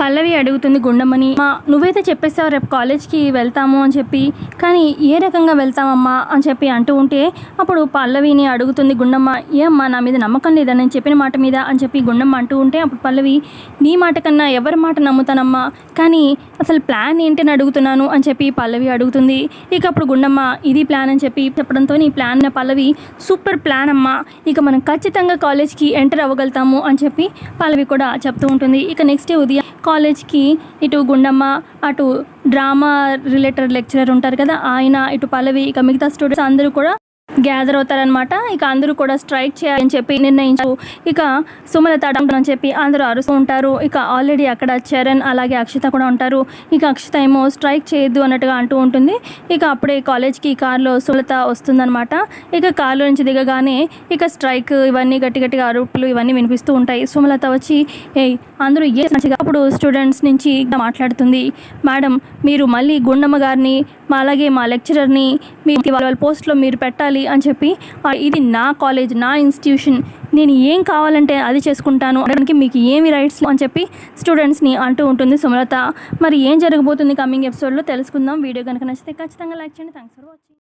పల్లవి అడుగుతుంది గుండమ్మని మా నువ్వైతే చెప్పేస్తావు రేపు కాలేజ్కి వెళ్తాము అని చెప్పి కానీ ఏ రకంగా వెళ్తామమ్మా అని చెప్పి అంటూ ఉంటే అప్పుడు పల్లవిని అడుగుతుంది గుండమ్మ ఏమ్మా నా మీద నమ్మకం లేదా? నేను చెప్పిన మాట మీద అని చెప్పి గుండమ్మ అంటూ ఉంటే అప్పుడు పల్లవి నీ మాట కన్నా ఎవరి మాట నమ్ముతానమ్మా? కానీ అసలు ప్లాన్ ఏంటని అడుగుతున్నాను అని చెప్పి పల్లవి అడుగుతుంది. ఇక అప్పుడు గుండమ్మ ఇది ప్లాన్ అని చెప్పి చెప్పడంతో నీ ప్లాన్ పల్లవి సూపర్ ప్లాన్ అమ్మా ఇక మనం ఖచ్చితంగా కాలేజ్కి ఎంటర్ అవ్వగలుగుతాము అని చెప్పి పల్లవి కూడా చెప్తూ ఉంటుంది. ఇక నెక్స్ట్ డే ఉదయం కాలేజ్కి ఇటు గుండమ్మ అటు డ్రామా రిలేటెడ్ లెక్చరర్ ఉంటారు కదా ఆయన ఇటు పల్లవి ఇక మిగతా స్టూడెంట్స్ అందరూ కూడా గ్యాదర్ అవుతారనమాట ఇక అందరూ కూడా స్ట్రైక్ చేయాలని చెప్పి నిర్ణయించారు. ఇక సుమలత అని చెప్పి అందరూ అరుస్తూ ఉంటారు. ఇక ఆల్రెడీ అక్కడ చరణ్ అలాగే అక్షిత కూడా ఉంటారు. ఇక అక్షిత ఏమో స్ట్రైక్ చేయొద్దు అన్నట్టుగా అంటూ ఉంటుంది. ఇక అప్పుడే కాలేజ్కి కార్లో సుమలత వస్తుందన్నమాట. ఇక కార్లో నుంచి దిగగానే ఇక స్ట్రైక్ ఇవన్నీ గట్టి గట్టిగా అరుపులు ఇవన్నీ వినిపిస్తూ ఉంటాయి. సుమలత వచ్చి ఏ అందరూ ఏ మంచిగా అప్పుడు స్టూడెంట్స్ నుంచి మాట్లాడుతుంది. మేడం మీరు మళ్ళీ గుండమ్మ గారిని మా అలాగే మా లెక్చరర్ని మీ వాళ్ళ వాళ్ళ పోస్ట్లో మీరు పెట్టాలి అని చెప్పి ఇది నా కాలేజ్ నా ఇన్స్టిట్యూషన్ నేను ఏం కావాలంటే అది చేసుకుంటాను. అనడానికి మీకు ఏమి రైట్స్ అని చెప్పి స్టూడెంట్స్ని అంటూ ఉంటుంది సుమలత. మరి ఏం జరగబోతుంది కమింగ్ ఎపిసోడ్లో తెలుసుకుందాం. వీడియో కనుక నచ్చితే ఖచ్చితంగా లైక్ చేయండి. Thanks for watching